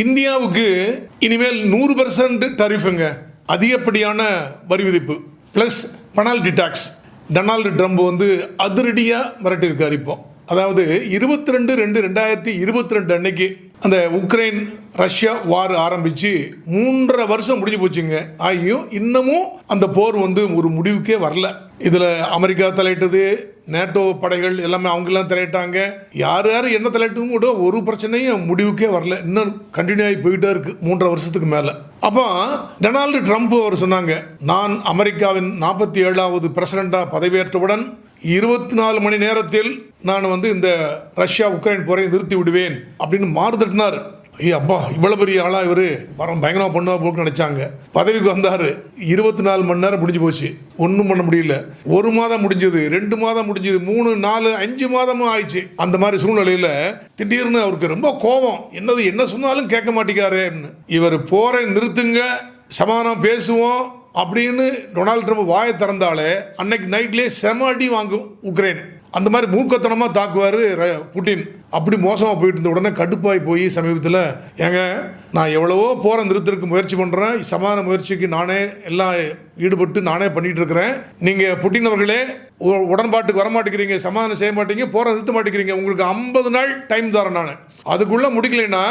இந்தியாவுக்கு இனிமேல் நூறு பர்சன்ட் டரிஃபுங்க அதிகப்படியான வரி விதிப்பு? Plus penalty tax Donald Trump வந்து அதிரடியாக மிரட்டியிருக்கார் இப்போ. அதாவது இருபத்தி ரெண்டு ரெண்டு ரெண்டாயிரத்தி இருபத்தி ரெண்டு அன்னைக்கு அந்த உக்ரைன் ரஷ்யா வார் ஆரம்பித்து மூன்றரை வருஷம் முடிஞ்சு போச்சுங்க. ஆகியும் இன்னமும் அந்த போர் வந்து ஒரு முடிவுக்கே வரல. இதில் அமெரிக்கா தலையிட்டது நேட்டோ படைகள் எல்லாமே அவங்கெல்லாம் தலையிட்டாங்க யார் யார் என்ன தலையிட்டும் கூட ஒரு பிரச்சனையும் முடிவுக்கே வரல. இன்னும் கண்டினியூ ஆகி போயிட்டே இருக்கு மூன்றரை வருஷத்துக்கு மேலே. அப்போ டொனால்டு ட்ரம்ப் அவர் சொன்னாங்க நான் அமெரிக்காவின் நாற்பத்தி ஏழாவது பிரசிடண்டாக பதவியேற்றவுடன் இருபத்தி நாலு மணி நேரத்தில் நான் வந்து இந்த ரஷ்யா உக்ரைன் போரை நிறுத்தி விடுவேன் அப்படின்னு மாறுதட்டினார் ஐயா அப்பா இவ்வளோ பெரிய ஆளாக இவர்? வரம் பயங்கரமாக பண்ணுவா போக்கு நினச்சாங்க பதவிக்கு வந்தார். இருபத்தி நாலு மணி நேரம் முடிஞ்சு போச்சு. ஒன்றும் பண்ண முடியல. ஒரு மாதம் முடிஞ்சது ரெண்டு மாதம் முடிஞ்சது மூணு நாலு அஞ்சு மாதமும் ஆயிடுச்சு. அந்த மாதிரி சூழ்நிலையில் திடீர்னு அவருக்கு ரொம்ப கோபம். என்னது என்ன சொன்னாலும் கேட்க மாட்டேங்காரு இவர் போரை நிறுத்துங்க. சமாதானம் பேசுவோம். அப்படின்னு டொனால்ட் ட்ரம்ப் வாயை திறந்தாலே அன்னைக்கு நைட்லேயே செம அடி வாங்கும் உக்ரைன். அந்த மாதிரி மூர்க்கத்தனமாக தாக்குவார் புட்டின். அப்படி மோசமாக போயிட்டு இருந்த உடனே கடுப்பாகி போய் சமீபத்தில் ஏங்க நான் எவ்வளவோ போகிற நிறுத்தத்துக்கு முயற்சி பண்ணுறேன் சமாதான முயற்சிக்கு நானே எல்லாம் ஈடுபட்டு நானே பண்ணிகிட்டு இருக்கிறேன். நீங்கள் புட்டின் அவர்களே உடன்பாட்டுக்கு வர மாட்டேங்கிறீங்க சமாதானம் செய்ய மாட்டீங்க போகிற நிறுத்த மாட்டேங்கிறீங்க. உங்களுக்கு ஐம்பது நாள் டைம் தரேன் நான். அதுக்குள்ளே முடிக்கலைன்னா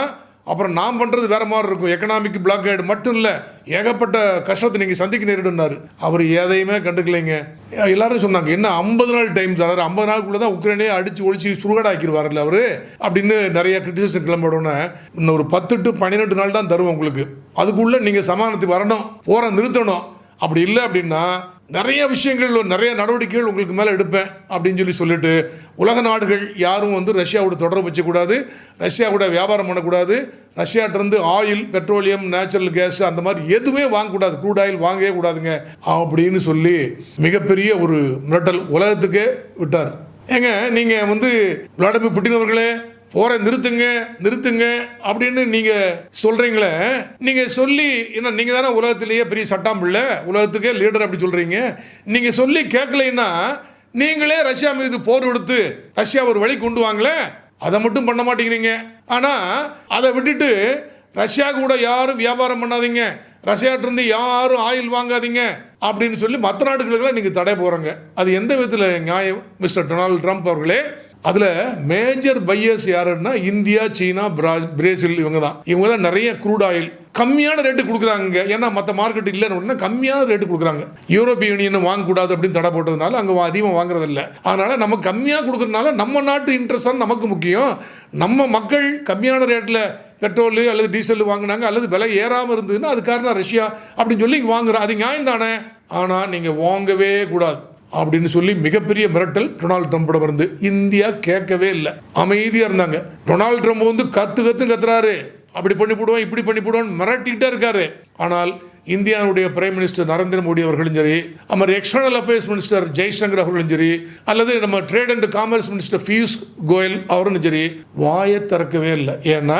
அப்புறம் நான் பண்ணுறது வேறு மாதிரி இருக்கும். எக்கனாமிக் பிளாக்கேடு மட்டும் இல்லை ஏகப்பட்ட கஷ்டத்தை நீங்கள் சந்திக்க நேரிடுனாரு அவர் எதையுமே கண்டுக்கலைங்க. எல்லாரும் சொன்னாங்க என்ன ஐம்பது நாள் டைம் தராரு ஐம்பது நாளுக்குள்ளே தான் உக்ரைனே அடித்து ஒழிச்சு சுருகடாக்கிடுவார்ல அவர்? அப்படின்னு நிறைய கிரிட்டிசிசம் கிளம்பிடனே இன்னும் ஒரு பத்து டு பன்னிரெண்டு நாள் தான் தருவோம் உங்களுக்கு. அதுக்குள்ளே நீங்கள் சமாதானத்துக்கு வரணும். போகிற நிறுத்தணும். அப்படி இல்லை அப்படின்னா நிறைய விஷயங்கள் நிறைய நடவடிக்கைகள் உங்களுக்கு மேலே எடுப்பேன் அப்படின்னு சொல்லி சொல்லிட்டு உலக நாடுகள் யாரும் வந்து ரஷ்யாவோட தொடர்பு வச்சக்கூடாது ரஷ்யா கூட வியாபாரம் பண்ணக்கூடாது ரஷ்யாட்டிருந்து ஆயில் பெட்ரோலியம் நேச்சுரல் கேஸ் அந்த மாதிரி எதுவுமே வாங்கக்கூடாது க்ரூட் ஆயில் வாங்கவே கூடாதுங்க அப்படின்னு சொல்லி மிகப்பெரிய ஒரு மிரட்டல் உலகத்துக்கே விட்டார். ஏங்க நீங்கள் வந்து விளாடிமிர் புட்டின் அவர்களே போற நிறுத்துங்க நிறுத்துங்க அப்படின்னு நீங்க சொல்றீங்களே நீங்க சொல்லி என்ன நீங்க தானே உலகத்திலேயே பெரிய சட்டம் பிள்ளை உலகத்துக்கே லீடர் அப்படி சொல்றீங்க. நீங்க சொல்லி கேட்கலைன்னா நீங்களே ரஷ்யா மீது போர் எடுத்து ரஷ்யா ஒரு வழி கொண்டு வாங்களே அதை மட்டும் பண்ண மாட்டேங்கிறீங்க. ஆனா அதை விட்டுட்டு ரஷ்யா கூட யாரும் வியாபாரம் பண்ணாதீங்க. ரஷ்யாட்டிருந்து யாரும் ஆயில் வாங்காதீங்க அப்படின்னு சொல்லி மற்ற நாடுகளுக்கெல்லாம் நீங்கள் தடை போகிறோங்க அது எந்த விதத்தில் நியாயம் மிஸ்டர் டொனால்டு ட்ரம்ப் அவர்களே? அதில் மேஜர் பையர்ஸ் யாருன்னா இந்தியா சீனா பிரேசில் இவங்க தான் இவங்க தான் நிறைய க்ரூட் ஆயில் கம்மியான ரேட்டு கொடுக்குறாங்க. ஏன்னா மற்ற மார்க்கெட் இல்லைன்னு உடனே கம்மியான ரேட்டு கொடுக்குறாங்க. யூரோப்பிய யூனியன் வாங்கக்கூடாது அப்படின்னு தடை போட்டதுனால அங்கே அதிகமாக வாங்குறதில்லை. அதனால் நம்ம கம்மியாக கொடுக்குறதுனால நம்ம நாட்டு இன்ட்ரெஸ்ட் தான் நமக்கு முக்கியம். நம்ம மக்கள் கம்மியான ரேட்டில் பெட்ரோல் அல்லது டீசல் வாங்கினாங்க அல்லது விலை ஏறாமல் இருந்ததுன்னா அது காரணம் ரஷ்யா அப்படின்னு சொல்லி வாங்குறோம். அது நியாயம் தானே ஆனால் நீங்கள் வாங்கவே கூடாது. அப்படின்னு சொல்லி மிகப்பெரிய மிரட்டல் டொனால்டு ட்ரம்ப்போட வந்து இந்தியா கேட்கவே இல்லை. அமைதியாக இருந்தாங்க. டொனால்டு ட்ரம்ப் வந்து கத்து கத்து கத்துறாரு. அப்படி பண்ணி போடுவோம் இப்படி பண்ணி போடுவோம் மிரட்டிக்கிட்டே இருக்காரு. ஆனால் இந்தியாவுடைய பிரைம் மினிஸ்டர் நரேந்திர மோடி அவர்களும் சரி நம்ம எக்ஸ்டர்னல் அஃபேர்ஸ் மினிஸ்டர் ஜெய்சங்கர் அவர்களும் சரி அல்லது நம்ம trade and commerce minister Piyush Goyal அவரும் சரி வாயை திறக்கவே இல்லை. ஏன்னா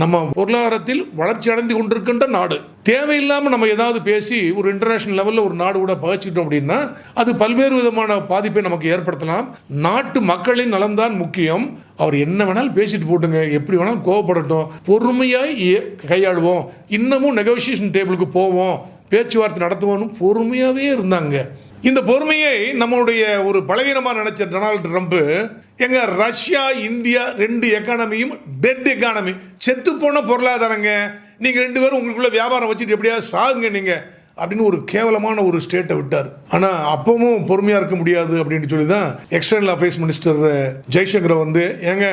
நம்ம பொருளாதாரத்தில் வளர்ச்சி அடைந்து கொண்டிருக்கின்ற நாடு. தேவையில்லாமல் நம்ம ஏதாவது பேசி ஒரு இன்டர்நேஷனல் லெவலில் ஒரு நாடு கூட பகிச்சிட்டோம் அப்படின்னா அது பல்வேறு விதமான பாதிப்பை நமக்கு ஏற்படுத்தலாம். நாட்டு மக்களின் நலன்தான் முக்கியம். அவர் என்ன வேணாலும் பேசிட்டு போட்டுங்க எப்படி வேணாலும் கோவப்படட்டும். பொறுமையாக கையாளுவோம். இன்னமும் நெகோசியேஷன் டேபிளுக்கு போவோம். பேச்சுவார்த்தை நடத்துவோம்னு பொறுமையாகவே இருந்தாங்க. இந்த பொறுமையை நம்மளுடைய ஒரு பலவீனமாக நினைச்ச டொனால்டு ட்ரம்ப்பு எங்க ரஷ்யா இந்தியா ரெண்டு எக்கானமியும் டெட் எக்கானமி செத்து போன பொருளாதாரங்க. நீங்கள் ரெண்டு பேரும் உங்களுக்குள்ள வியாபாரம் வச்சுட்டு எப்படியாவது சாகுங்க நீங்கள் அப்படின்னு ஒரு கேவலமான ஒரு ஸ்டேட்டை விட்டார். ஆனால் அப்பவும் பொறுமையாக இருக்க முடியாது அப்படின்னு சொல்லி தான் எக்ஸ்டர்னல் அஃபேர்ஸ் மினிஸ்டர் ஜெய்சங்கர் வந்து ஏங்க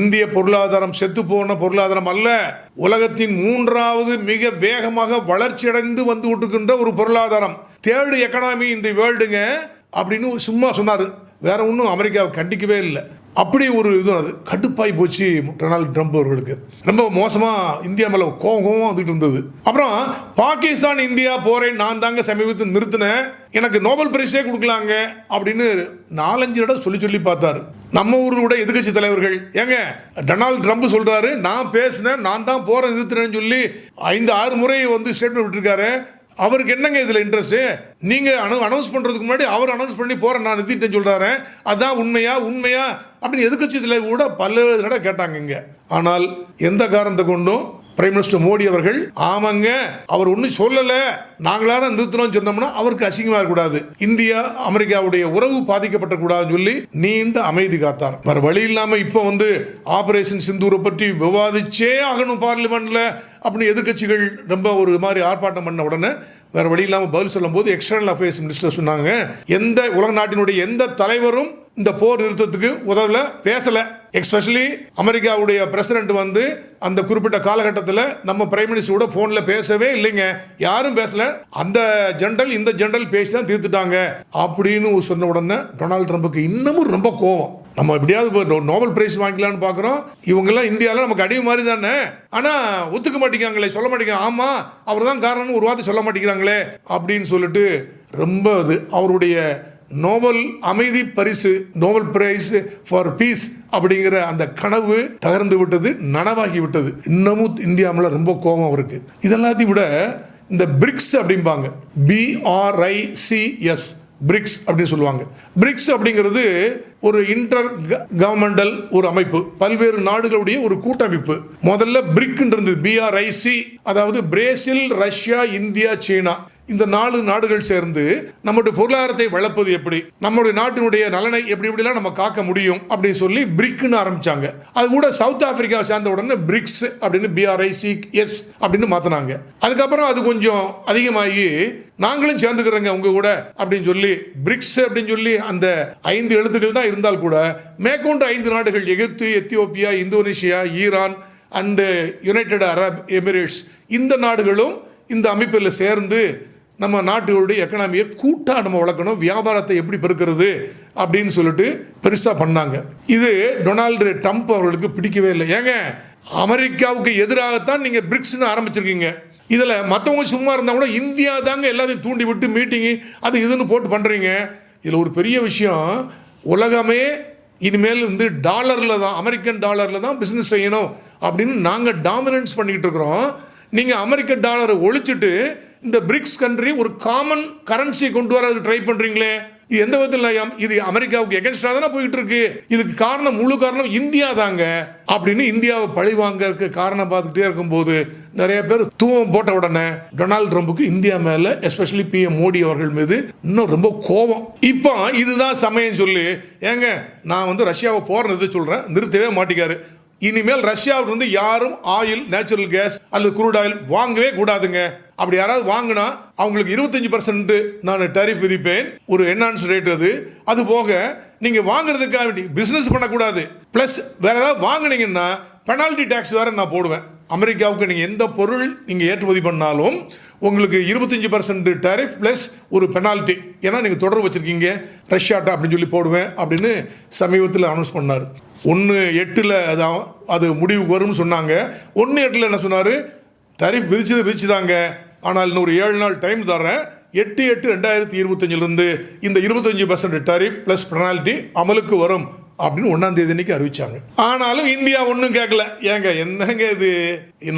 இந்திய பொருளாதாரம் செத்து போன பொருளாதாரம் அல்ல உலகத்தின் மூன்றாவது மிக வேகமாக வளர்ச்சியடைந்து வந்து விட்டுருக்கின்ற ஒரு பொருளாதாரம். தேர்டு எக்கனாமி இந்த வேர்ல்டுங்க அப்படின்னு சும்மா சொன்னார். வேற ஒன்றும் அமெரிக்காவை கண்டிக்கவே இல்லை. அப்படி ஒரு இது அது போச்சு டொனால்டு ட்ரம்ப் அவர்களுக்கு. ரொம்ப மோசமாக இந்தியா மேலே கோவம் கோவம் வந்துட்டு இருந்தது. அப்புறம் பாகிஸ்தான் இந்தியா போரை நான் தாங்க சமீபத்தில் நிறுத்தினேன். எனக்கு நோபல் பரிசே கொடுக்கலாங்க அப்படின்னு நாலஞ்சு இடம் சொல்லி சொல்லி பார்த்தாரு. நம்ம ஊரோட எதிர்க்கட்சி தலைவர்கள். ஏங்க டொனால்டு ட்ரம்ப் சொல்றாரு நான் பேசினேன் நான் தான் போகிறேன் நிறுத்தினேன்னு சொல்லி ஐந்து ஆறு முறை வந்து ஸ்டேட்மெண்ட் விட்டுருக்காரு. அவருக்கு என்னங்க இதில் இன்ட்ரெஸ்ட்டு நீங்கள் அனௌ அனௌன்ஸ் பண்ணுறதுக்கு முன்னாடி அவர் அனௌன்ஸ் பண்ணி போகிறேன் நான் நிறுத்திட்டேன்னு சொல்கிறாரு அதான் உண்மையா உண்மையா? அப்படின்னு எதிர்க்கட்சி தலைவர் கூட பல்வேறு தடவை கேட்டாங்க இங்கே. ஆனால் எந்த காரணத்தை கொண்டும் பிரைம் மினிஸ்டர் மோடி அவர்கள் ஆமாங்க அவர் ஒன்றும் சொல்லலை. நாங்களாக தான் நிறுத்தினோம் சொன்னோம்னா அவருக்கு அசிங்கமாக இருக்கக்கூடாது. இந்தியா அமெரிக்காவுடைய உறவு பாதிக்கப்பட்டக்கூடாதுன்னு சொல்லி நீண்ட அமைதி காத்தார். வேறு வழி இல்லாமல் இப்போ வந்து ஆபரேஷன் சிந்தூரை பற்றி விவாதிச்சே ஆகணும் பார்லிமெண்ட்டில் அப்படின்னு எதிர்கட்சிகள் ரொம்ப ஒரு மாதிரி ஆர்ப்பாட்டம் பண்ண உடனே வேறு வழி இல்லாமல் பதில் சொல்லும்போது எக்ஸ்டர்னல் அஃபேர்ஸ் மினிஸ்டர் சொன்னாங்க. எந்த உலக நாட்டினுடைய எந்த தலைவரும் இந்த போர் நிறுத்தத்துக்கு உதவல பேசலை. எக்ஸ்பெஷலி அமெரிக்காவுடைய பிரசிடென்ட் வந்து அந்த குறிப்பிட்ட காலகட்டத்தில் நம்ம பிரைம் மினிஸ்டரோட ஃபோனில் பேசவே இல்லைங்க. யாரும் பேசல. அந்த ஜென்ரல் இந்த ஜென்ரல் பேசி தான் தீர்த்துட்டாங்க அப்படின்னு சொன்ன உடனே டொனால்டு ட்ரம்ப்புக்கு இன்னமும் ரொம்ப கோவம். நம்ம எப்படியாவது நோ- நோபல் பிரைஸ் வாங்கிக்கலாம்னு பார்க்குறோம் இவங்கெல்லாம் இந்தியாவில் நமக்கு அடிமை மாதிரி தானே. ஆனால் ஒத்துக்க மாட்டேங்கிறாங்களே சொல்ல மாட்டேங்கிறாங்க ஆமாம் அவர் தான் காரணம்னு ஒரு வார்த்தை சொல்ல மாட்டேங்கிறாங்களே அப்படின்னு சொல்லிட்டு ரொம்ப அது அவருடைய நோபல் அமைதி பரிசு நோபல் பிரைஸ் ஃபார் பீஸ் அப்படிங்கிற அந்த கனவு தகர்ந்து விட்டது நனவாகி விட்டது. இன்னமும் இந்தியாவில் ரொம்ப கோபம் அவருக்கு இதெல்லாத்தையும் விட இந்த பிரிக்ஸ் அப்படிம்பாங்க. பிஆர்ஐசிஎஸ் பிரிக்ஸ் அப்படின்னு சொல்லுவாங்க. பிரிக்ஸ் அப்படிங்கிறது ஒரு இன்டர் கவர்மெண்டல் ஒரு அமைப்பு பல்வேறு நாடுகளுடைய ஒரு கூட்டமைப்பு. முதல்ல பிரிக் இருந்தது பிஆர்ஐசி அதாவது பிரேசில் ரஷ்யா இந்தியா சீனா இந்த நாலு நாடுகள் சேர்ந்து நம்முடைய பொருளாதாரத்தை வளர்ப்பது எப்படி நம்முடைய நாட்டினுடைய நலனை எப்படி எப்படிலாம் நம்ம காக்க முடியும் அப்படின்னு சொல்லி பிரிக்னு ஆரம்பிச்சாங்க. அது கூட சவுத் ஆப்பிரிக்காவை சேர்ந்த உடனே பிரிக்ஸ் அப்படின்னு பிஆர்ஐசி எஸ் அப்படின்னு மாத்தினாங்க. அதுக்கப்புறம் அது கொஞ்சம் அதிகமாகி நாங்களும் சேர்ந்துக்கிறோங்க உங்க கூட அப்படின்னு சொல்லி பிரிக்ஸ் அப்படின்னு சொல்லி அந்த ஐந்து எழுத்துக்கள் தான் இருந்தால் கூட மேற்கொண்டு ஐந்து நாடுகள் Egypt Ethiopia Indonesia Iran and United Arab Emirates இந்த நாடுகளும் இந்த அமைப்பில் சேர்ந்து நம்ம நாட்டுகளுடைய எக்கனாமியை கூட்டாக நம்ம வளர்க்கணும் வியாபாரத்தை எப்படி பெருக்கிறது அப்படின்னு சொல்லிட்டு பெருசாக பண்ணாங்க. இது டொனால்டு ட்ரம்ப் அவர்களுக்கு பிடிக்கவே இல்லை. ஏங்க அமெரிக்காவுக்கு எதிராகத்தான் நீங்கள் பிரிக்ஸ்னு ஆரம்பிச்சிருக்கீங்க. இதில் மற்றவங்க சும்மா இருந்தால் கூட இந்தியா தாங்க எல்லாத்தையும் தூண்டி விட்டு மீட்டிங்கு அது இதுன்னு போட்டு பண்ணுறீங்க இதில் ஒரு பெரிய விஷயம் உலகமே இனிமேல் வந்து டாலரில் தான் அமெரிக்கன் டாலரில் தான் பிஸ்னஸ் செய்யணும் அப்படின்னு நாங்கள் டாமினன்ஸ் பண்ணிக்கிட்டு இருக்கிறோம். நீங்கள் அமெரிக்க டாலரை ஒழிச்சிட்டு இந்த பிரிக்ஸ் கண்ட்ரி ஒரு காமன் கரன்சியை கொண்டு வரதுக்கு ட்ரை பண்ணுறீங்களே இது எந்த விதத்தில் இது அமெரிக்காவுக்கு எகென்ஸ்டாக தானே போயிட்டு இருக்கு? இதுக்கு காரணம் முழு காரணம் இந்தியா தாங்க அப்படின்னு இந்தியாவை பழி வாங்கறதுக்கு காரணம் பார்த்துக்கிட்டே இருக்கும்போது நிறைய பேர் தூவம் போட்ட உடனே டொனால்டு ட்ரம்புக்கு இந்தியா மேல எஸ்பெஷலி பிஎம் மோடி அவர்கள் மீது இன்னும் ரொம்ப கோபம். இப்போ இதுதான் சமயம் சொல்லி ஏங்க நான் வந்து ரஷ்யாவை போற நிறுத்த சொல்றேன்? நிறுத்தவே மாட்டிக்காரு இனிமேல் ரஷ்யாவிலிருந்து வந்து யாரும் ஆயில் நேச்சுரல் கேஸ் அல்லது குரூட் ஆயில் வாங்கவே கூடாதுங்க. அப்படி யாராவது வாங்கினா அவங்களுக்கு இருபத்தஞ்சு பர்சன்ட் நான் டரிஃப் விதிப்பேன். ஒரு என்ஹான்ஸ் ரேட் அது. அது போக நீங்கள் வாங்குறதுக்காக வேண்டி பிஸ்னஸ் பண்ணக்கூடாது. ப்ளஸ் வேற ஏதாவது வாங்கினீங்கன்னா பெனால்டி டேக்ஸ் வேறு நான் போடுவேன். அமெரிக்காவுக்கு நீங்கள் எந்த பொருள் நீங்கள் ஏற்றுமதி பண்ணாலும் உங்களுக்கு இருபத்தஞ்சி பர்சன்ட் டேரிஃப் ப்ளஸ் ஒரு பெனால்ட்டி ஏன்னா நீங்கள் தொடர்பு வச்சுருக்கீங்க. ரஷ்யாட்டா அப்படின்னு சொல்லி போடுவேன் அப்படின்னு சமீபத்தில் அனௌன்ஸ் பண்ணார். ஒன்று எட்டில் அது அது முடிவுக்கு வரும்னு சொன்னாங்க. ஒன்று எட்டில் என்ன சொன்னார்? டரிஃப் விதிச்சது விதிச்சுதாங்க. ஆனால் இன்னும் ஒரு ஏழு நாள் டைம் தரேன் எட்டு எட்டு ரெண்டாயிரத்தி இருபத்தஞ்சிலிருந்து இந்த இருபத்தஞ்சி பர்சன்ட் டரிஃப் ப்ளஸ் பெனால்ட்டி அமலுக்கு வரும். அப்படின்னு ஒன்றாம் தேதி அன்னைக்கு அறிவிச்சாங்க. ஆனாலும் இந்தியா ஒன்றும் கேட்கல ஏங்க என்னங்க இது?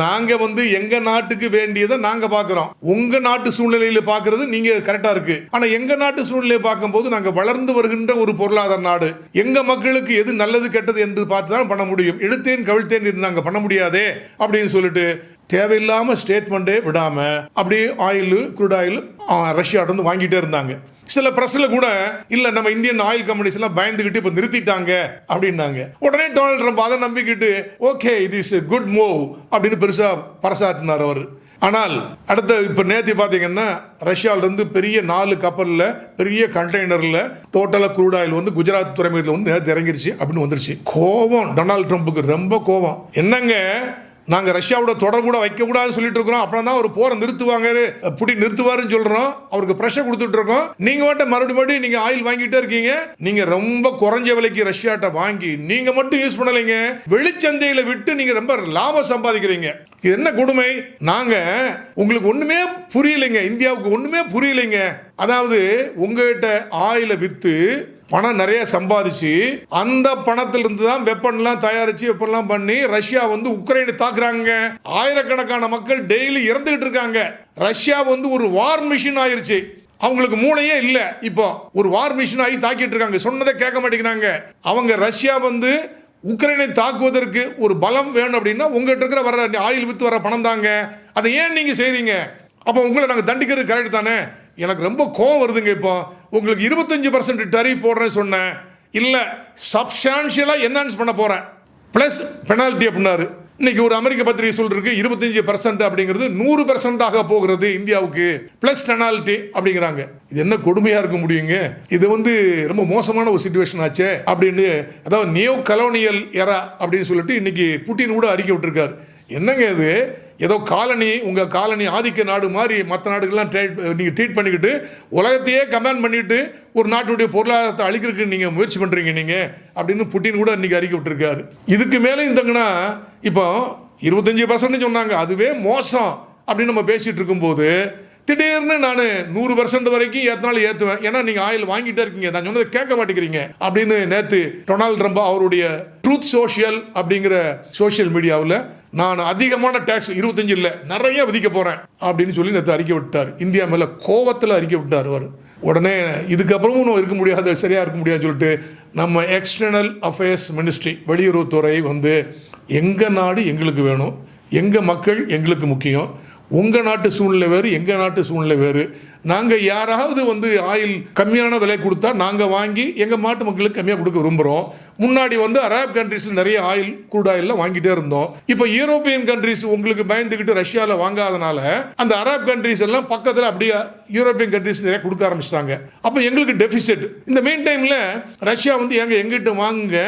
நாங்கள் வந்து எங்கள் நாட்டுக்கு வேண்டியதை நாங்கள் பார்க்குறோம் உங்கள் நாட்டு சூழ்நிலையில் பார்க்குறது நீங்கள் கரெக்டாக இருக்குது ஆனால் எங்கள் நாட்டு சூழ்நிலையை பார்க்கும்போது நாங்கள் வளர்ந்து வருகின்ற ஒரு பொருளாதார நாடு. எங்கள் மக்களுக்கு எது நல்லது கெட்டது என்று பார்த்து தான் பண்ண முடியும். எடுத்தேன் கவிழ்த்தேன் என்று நாங்கள் பண்ண முடியாதே அப்படின்னு சொல்லிட்டு தேவையில்லாமல் ஸ்டேட்மெண்ட்டே விடாமல் அப்படியே ஆயில் குரூட் ஆயில் ரஷ்யாட்ட இருந்து வாங்கிட்டே இருந்தாங்க. சில பிரஸ்ல கூட இல்ல நம்ம இந்தியன் ஆயில் கம்பெனிஸ் எல்லாம் பயந்துகிட்டு இப்ப நிறுத்திட்டாங்க அப்படின்னாங்க. உடனே டொனால்ட் ட்ரம்ப் அதை நம்பிக்கிட்டு ஓகே இது இஸ் குட் மூவ் அப்படின்னு பெருசா பரசாட்டினார் அவர். ஆனால் அடுத்த இப்போ நேற்று பார்த்தீங்கன்னா ரஷ்யாவிலேருந்து பெரிய நாலு கப்பலில் பெரிய கண்டெய்னரில் டோட்டலாக குரூட் ஆயில் வந்து குஜராத் துறைமுகத்தில் வந்து நேற்று இறங்கிருச்சு அப்படின்னு வந்துருச்சு. கோபம். டொனால்ட் ட்ரம்ப்புக்கு ரொம்ப கோபம். என்னங்க? நாங்கள் ரஷ்யாவோட தொடர் கூட வைக்கக்கூடாதுன்னு சொல்லிட்டு இருக்கிறோம் அப்புறம் தான் ஒரு போரை நிறுத்துவாங்க புட்டி நிறுத்துவாருன்னு சொல்கிறோம் அவருக்கு ப்ரெஷர் கொடுத்துட்டு இருக்கோம் நீங்கள் மட்டும் மறுபடியும் மறுபடியும் நீங்கள் ஆயில் வாங்கிட்டே இருக்கீங்க. நீங்கள் ரொம்ப குறைஞ்ச விலைக்கு ரஷ்யாட்ட வாங்கி நீங்கள் மட்டும் யூஸ் பண்ணலைங்க. வெளிச்சந்தையில் விட்டு நீங்கள் ரொம்ப லாபம் சம்பாதிக்கிறீங்க. இது என்ன கொடுமை? நாங்கள் உங்களுக்கு ஒன்றுமே புரியலைங்க. இந்தியாவுக்கு ஒன்றுமே புரியலைங்க. அதாவது உங்ககிட்ட ஆயிலை விற்று பணம் நிறைய சம்பாதிச்சு அந்த பணத்திலிருந்து தான் வெப்பன்லாம் தயாரிச்சு வெப்பன்லாம் பண்ணி ரஷ்யா வந்து உக்ரைனை தாக்குறாங்க. ஆயிரக்கணக்கான மக்கள் டெய்லி இறந்துகிட்டு இருக்காங்க. ரஷ்யா வந்து ஒரு வார் மிஷின் ஆயிருச்சு. அவங்களுக்கு மூளையே இல்லை. இப்போ ஒரு வார் மிஷின் ஆகி தாக்கிட்டு இருக்காங்க. சொன்னதை கேட்க மாட்டேங்கிறாங்க. அவங்க ரஷ்யா வந்து உக்ரைனை தாக்குவதற்கு ஒரு பலம் வேணும் அப்படின்னா உங்ககிட்ட இருக்கிற வர ஆயில் வித்து வர பணம் தாங்க. அதை ஏன் நீங்கள் செய்கிறீங்க அப்போ உங்களை நாங்கள் தண்டிக்கிறது கரெக்ட் தானே? எனக்கு ரொம்ப கோவம் வருதுங்க இப்போ. உங்களுக்கு இருபத்தஞ்சு பர்சன்ட் டரிஃப் போடுறேன்னு சொன்னேன். இல்லை சப்ஸ்டான்ஷியலாக என்ஹான்ஸ் பண்ண போகிறேன் ப்ளஸ் பெனால்ட்டி அப்படின்னாரு. இன்னைக்கு ஒரு அமெரிக்க பத்திரிகை சொல்லிருக்கு இருபத்தஞ்சு பர்சன்ட் அப்படிங்கிறது நூறு பர்சன்டாக போகிறது இந்தியாவுக்கு. ப்ளஸ் பெனால்ட்டி அப்படிங்கிறாங்க. இது என்ன கொடுமையாக இருக்க முடியுங்க? இது வந்து ரொம்ப மோசமான ஒரு சுச்சுவேஷன் ஆச்சே அப்படின்னு அதாவது நியோ கலோனியல் எரா அப்படின்னு சொல்லிட்டு இன்னைக்கு புட்டின் கூட அறிக்கை விட்டுருக்காரு. என்னங்க இது? ஏதோ காலனி உங்கள் காலனி ஆதிக்க நாடு மாதிரி மற்ற நாடுகள்லாம் ட்ரேட் நீங்கள் ட்ரீட் பண்ணிக்கிட்டு உலகத்தையே கம்பேர் பண்ணிட்டு ஒரு நாட்டுடைய பொருளாதாரத்தை அழிக்கிறதுக்கு நீங்கள் முயற்சி பண்ணுறீங்க நீங்கள் அப்படின்னு புட்டின் கூட இன்றைக்கி அறிக்கை விட்டுருக்காரு. இதுக்கு மேலே இருந்தாங்கன்னா இப்போ இருபத்தஞ்சி பர்சன்ட் சொன்னாங்க அதுவே மோசம் அப்படின்னு நம்ம பேசிகிட்டு இருக்கும்போது திடீர்னு நான் நூறு பர்சன்ட் வரைக்கும் ஏற்றினாலும் ஏற்றுவேன் ஏன்னா நீங்கள் ஆயில் வாங்கிட்டே இருக்கீங்க நான் சொன்னதை கேட்க மாட்டேங்கிறீங்க அப்படின்னு நேற்று டொனால்ட் ட்ரம்ப் அவருடைய ட்ரூத் சோஷியல் அப்படிங்கிற சோஷியல் மீடியாவில் நான் அதிகமான டேக்ஸ் இருபத்தஞ்சு இல்லை நிறைய விதிக்க போகிறேன் அப்படின்னு சொல்லி நேற்று அறிக்கை விட்டார். இந்தியா மேலே கோவத்தில் அறிக்கை விட்டார் அவர். உடனே இதுக்கப்புறமும் நம்ம இருக்க முடியாது சரியாக இருக்க முடியாதுன்னு சொல்லிட்டு நம்ம எக்ஸ்டர்னல் அஃபேர்ஸ் மினிஸ்ட்ரி வெளியுறவுத்துறை வந்து எங்கள் நாடு எங்களுக்கு வேணும் எங்கள் மக்கள் எங்களுக்கு முக்கியம் உங்கள் நாட்டு சூழ்நிலை வேறு எங்கள் நாட்டு சூழ்நிலை வேறு. நாங்கள் யாராவது வந்து ஆயில் கம்மியான விலை கொடுத்தா நாங்கள் வாங்கி எங்கள் நாட்டு மக்களுக்கு கம்மியாக கொடுக்க விரும்புகிறோம் முன்னாடி வந்து அரேப் கண்ட்ரீஸில் நிறைய ஆயில் crude ஆயில்லாம் வாங்கிட்டே இருந்தோம். இப்போ யூரோப்பியன் கண்ட்ரீஸ் உங்களுக்கு பயந்துக்கிட்டு ரஷ்யாவில் வாங்காதனால அந்த அரேப் கண்ட்ரீஸ் எல்லாம் பக்கத்தில் அப்படியே யூரோப்பியன் கண்ட்ரீஸ் நிறைய கொடுக்க ஆரம்பிச்சிட்டாங்க. அப்போ எங்களுக்கு டெபிசிட் இந்த மெயின் டைமில் ரஷ்யா வந்து எங்கள் எங்கிட்ட வாங்குங்க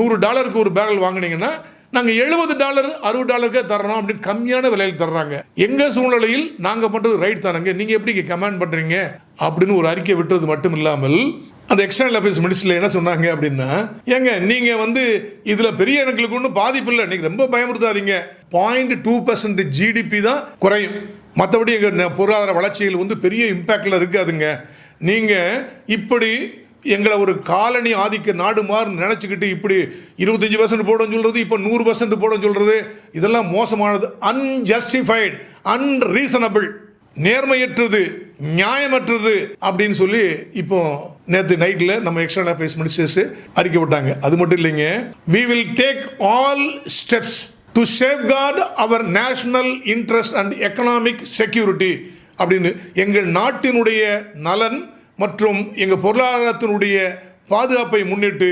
நூறு டாலருக்கு ஒரு பேரல் வாங்குனீங்கன்னா நாங்கள் எழுபது டாலர் அறுபது டாலருக்கே தர்றோம் அப்படின்னு கம்மியான விலையில் தர்றாங்க. எங்கள் சூழ்நிலையில் நாங்கள் பண்ணுறது ரைட் தானங்க. நீங்கள் எப்படி கமெண்ட் பண்ணுறீங்க அப்படின்னு ஒரு அறிக்கை விட்டுறது மட்டும் இல்லாமல் அந்த எக்ஸ்டர்னல் அஃபேர்ஸ் மினிஸ்டரில் என்ன சொன்னாங்க அப்படின்னா ஏங்க நீங்கள் வந்து இதில் பெரிய எனக்கு ஒன்றும் பாதிப்பு இல்லை. நீங்கள் ரொம்ப பயமுறுத்தாதீங்க. பாயிண்ட் டூ பர்சன்ட் ஜிடிபி தான் குறையும். மற்றபடி எங்கள் பொருளாதார வளர்ச்சியில் வந்து பெரிய இம்பேக்டில் இருக்காதுங்க. நீங்கள் இப்படி எங்களை ஒரு காலனி ஆதிக்க நாடு மாறு நினச்சிக்கிட்டு இப்படி இருபத்தஞ்சி பர்சன்ட் போடன்னு சொல்கிறது இப்போ நூறு பர்சன்ட் போடன்னு சொல்கிறது இதெல்லாம் மோசமானது அன்ஜஸ்டிஃபைடு அன்ரீசனபிள் நேர்மையற்றது நியாயமற்றது அப்படின்னு சொல்லி இப்போ நேற்று நைட்டில் நம்ம எக்ஸ்டர்னல் அஃபேர்ஸ் மினிஸ்டர்ஸ் அறிக்கை விட்டாங்க அது மட்டும் இல்லைங்க. We will take all steps to safeguard our national interest and economic security அப்படின்னு எங்கள் நாட்டினுடைய நலன் மற்றும் எங்கள் பொருளாதாரத்தினுடைய பாதுகாப்பை முன்னிட்டு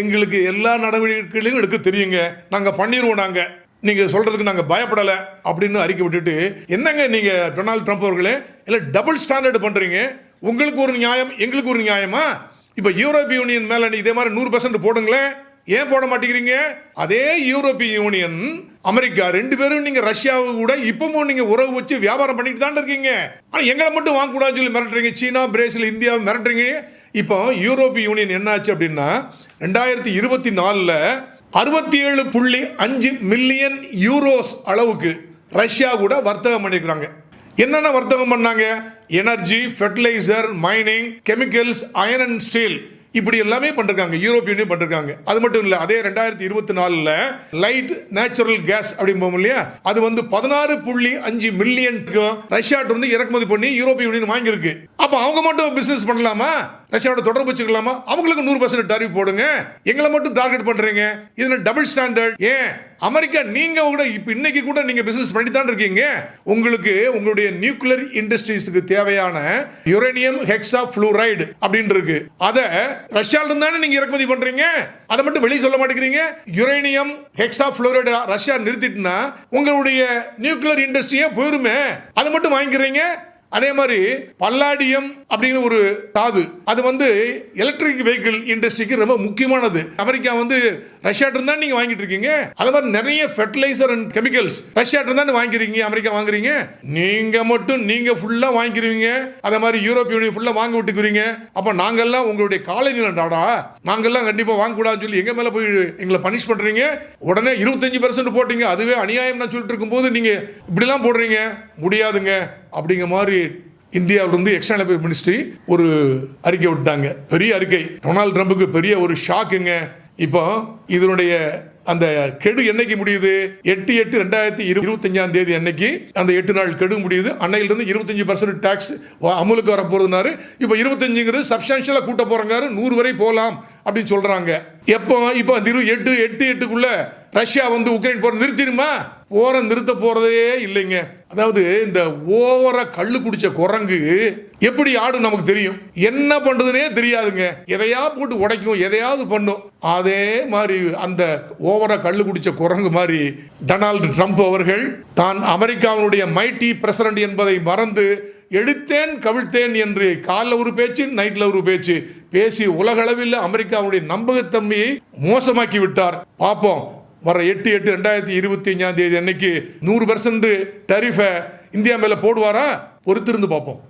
எங்களுக்கு எல்லா நடவடிக்கைகளையும் எடுக்க தெரியுங்க. நாங்கள் பண்ணிடுவோம் நாங்கள் நீங்கள் சொல்கிறதுக்கு நாங்கள் பயப்படலை அப்படின்னு அறிக்கை விட்டுட்டு என்னங்க நீங்கள் டொனால்ட் ட்ரம்ப் அவர்களே? இல்லை டபுள் ஸ்டாண்டர்டு பண்ணுறீங்க உங்களுக்கு ஒரு நியாயம் எங்களுக்கு ஒரு நியாயமா? இப்போ யூரோப்பிய யூனியன் மேலே இதே மாதிரி நூறு பர்சன்ட் போடுங்களேன். ஏன் போட மாட்டேங்கிறீங்க? அதே யூரோப்பிய யூனியன் அமெரிக்கா ரெண்டு பேரும் நீங்க ரஷ்யாவை கூட இப்பவும் நீங்க உறவு வச்சு வியாபாரம் பண்ணிட்டு தான் இருக்கீங்க. ஆனா எங்களை மட்டும் வாங்கக்கூடாதுன்னு சொல்லி மிரட்டுறீங்க. சீனா பிரேசில் இந்தியாவை மிரட்டுறீங்க. இப்போ யூரோப்பிய யூனியன் என்னாச்சு அப்படின்னா ரெண்டாயிரத்தி இருபத்தி நாலில் அறுபத்தி ஏழு புள்ளி அஞ்சு மில்லியன் யூரோஸ் அளவுக்கு ரஷ்யா கூட வர்த்தகம் பண்ணியிருக்கிறாங்க. என்னென்ன வர்த்தகம் பண்ணாங்க? Energy fertiliser mining chemicals iron and steel. இப்படி எல்லாமே பண்ணிருக்காங்க யூரோப் யூனியன் பண்ணிருக்காங்க. அது மட்டும் இல்லை அதே ரெண்டாயிரத்தி இருபத்தி நாலில் லைட் நேச்சுரல் கேஸ் அப்படிம்போம் இல்லையா? அது வந்து பதினாறு புள்ளி அஞ்சு மில்லியனுக்கு ரஷ்யாட்டு வந்து இறக்குமதி பண்ணி யூரோப்பிய யூனியன் வாங்கியிருக்கு. அப்போ அவங்க மட்டும் பிஸ்னஸ் பண்ணலாமா? ரஷ்யாவோட தொடர்பு வச்சுக்கலாமா? அவங்களுக்கு நூறு பர்சன்ட் டாரிஃப் போடுங்க. எங்களை மட்டும் டார்கெட் பண்றீங்க. இதுல டபுள் ஸ்டாண்டர்ட் ஏன்? அமெரிக்கா நீங்க கூட இப்ப இன்னைக்கு கூட நீங்க பிசினஸ் பண்ணி தான் இருக்கீங்க. உங்களுக்கு உங்களுடைய நியூக்ளியர் இண்டஸ்ட்ரீஸுக்கு தேவையான யுரேனியம் ஹெக்ஸா ஃப்ளூரைடு அப்படின்னு இருக்கு அதை ரஷ்யால இருந்து தானே நீங்க இறக்குமதி பண்றீங்க? அதை மட்டும் வெளியே சொல்ல மாட்டேங்கிறீங்க. யுரேனியம் ஹெக்ஸா புளோரைடு ரஷ்யா நிறுத்திட்டுனா உங்களுடைய நியூக்ளியர் இண்டஸ்ட்ரியே போயிருமே. அதை மட்டும் வாங்கிக்கிறீங்க. அதே மாதிரி பல்லாடியம் அப்படிங்கிற ஒரு தாது அது வந்து எலக்ட்ரிக் வெஹிக்கிள் இண்டஸ்ட்ரிக்கு ரொம்ப முக்கியமானது. அமெரிக்கா வந்து ரஷ்யாட்ட இருந்தா நீங்க வாங்கிட்டு இருக்கீங்க. அதே மாதிரி நிறைய ஃபெர்டிலைசர் அண்ட் கெமிக்கல்ஸ் ரஷ்யாட்ட இருந்தா வாங்கிருக்கீங்க அமெரிக்கா வாங்குறீங்க. நீங்க மட்டும் நீங்க ஃபுல்லா வாங்கிக்கிறீங்க. அதே மாதிரி யூரோப் யூனியன் ஃபுல்லா வாங்க விட்டுக்கிறீங்க. அப்ப நாங்கெல்லாம் உங்களுடைய காலனி நாடா? நாங்கெல்லாம் கண்டிப்பா வாங்கக்கூடாதுன்னு சொல்லி எங்க மேல போய் எங்களை பனிஷ் பண்றீங்க? உடனே இருபத்தஞ்சு பர்சன்ட் போட்டீங்க. அதுவே அநியாயம் நான் சொல்லிட்டு இருக்கும்போது நீங்க இப்படிலாம் போடுறீங்க. முடியாதுங்க. அப்படிங்கிற மாதிரி இந்தியாவிலிருந்து எக்ஸ்டர்னல் அஃபேர் மினிஸ்ட்ரி ஒரு அறிக்கை விட்டாங்க. பெரிய அறிக்கை. டொனால்ட் ட்ரம்புக்கு பெரிய ஒரு ஷாக்குங்க இப்போ இதனுடைய அந்த கெடு என்னைக்கு முடியுது? எட்டு எட்டு ரெண்டாயிரத்தி இருபத்தஞ்சாம் தேதி அன்னைக்கு அந்த எட்டு நாள் கெடு முடியுது. அன்னையிலிருந்து இருபத்தஞ்சு பர்சன்ட் டேக்ஸ் அமலுக்கு வர போறதுனாரு இப்போ இருபத்தஞ்சுங்கிறது சப்ஸ்டான்ஷியலாக கூட்ட போறங்காரு. நூறு வரை போகலாம் அப்படின்னு சொல்றாங்க. எப்போ? இப்போ அந்த இரு எட்டு எட்டு எட்டுக்குள்ள ரஷ்யா வந்து உக்ரைன் போற நிறுத்திடுமா? போற நிறுத்த போறதே இல்லைங்க. அதாவது இந்த ஓவரா கள்ளு குடிச்ச குரங்கு எப்படி ஆடும் நமக்கு தெரியும்? என்ன பண்றதுனே தெரியாதுங்க. எதையா போட்டு உடைக்கும் எதையாவது பண்ணும். அதே மாதிரி அந்த ஓவரா கள்ளு குடிச்ச குரங்கு மாதிரி டொனால்டு ட்ரம்ப் அவர்கள் தான் அமெரிக்காவினுடைய மைட்டி பிரசிடண்ட் என்பதை மறந்து எடுத்தேன் கவிழ்த்தேன் என்று காலைல ஒரு பேச்சு நைட்டில் ஒரு பேச்சு பேசி உலகளவில் அமெரிக்காவுடைய நம்பகத்தன்மையை மோசமாக்கி விட்டார். பார்ப்போம். வர எட்டு எட்டு ரெண்டாயிரத்தி இருபத்தி அஞ்சாம் தேதி அன்னைக்கு நூறு பர்சன்ட் டரிஃபை இந்தியா மேல போடுவாரா? பொறுத்திருந்து பார்ப்போம்.